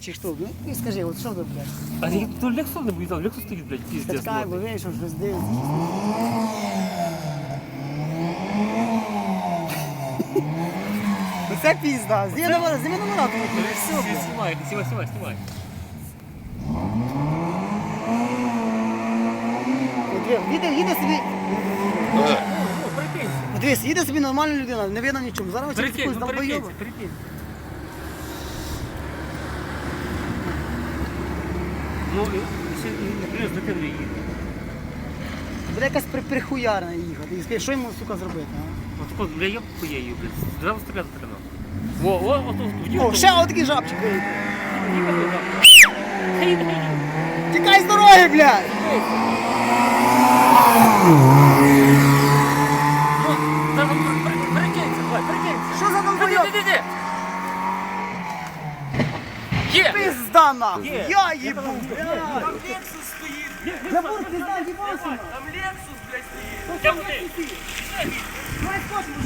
Чи що? Ну і скажи, от що ви, блядь? А я то Лексус не боїться, Лексус стоїть, блядь, піздець. чекай, бо що щось дивиться. Ну це пізда. Зніми номера, зніми номера, тому що все, блядь. Знімай, знімай. От ви- Їде, їде собі. Прикинь, От Дивись, їде собі нормальна людина, не видно нічого. Зараз через прикинь, якусь ну прикинь, прикинь. Ну, і ще і плюс дитини їде. Буде якась при- прихуярна їхати. І скажи, що йому, сука, зробити, а? От тако, бля, я хуєю, блядь. Треба стріляти треба. Во, о, от тут. О, ще отакий жабчик. Тікай з дороги, блядь! Прикинься, давай, прикинься. Що за Іди, долбойоб? іди, іди. Є! Пизда нахуй! Я їбу, Там Лексус стоїть, блядь. Забор, пизда, їбався! Там Лексус, блядь, стоїть.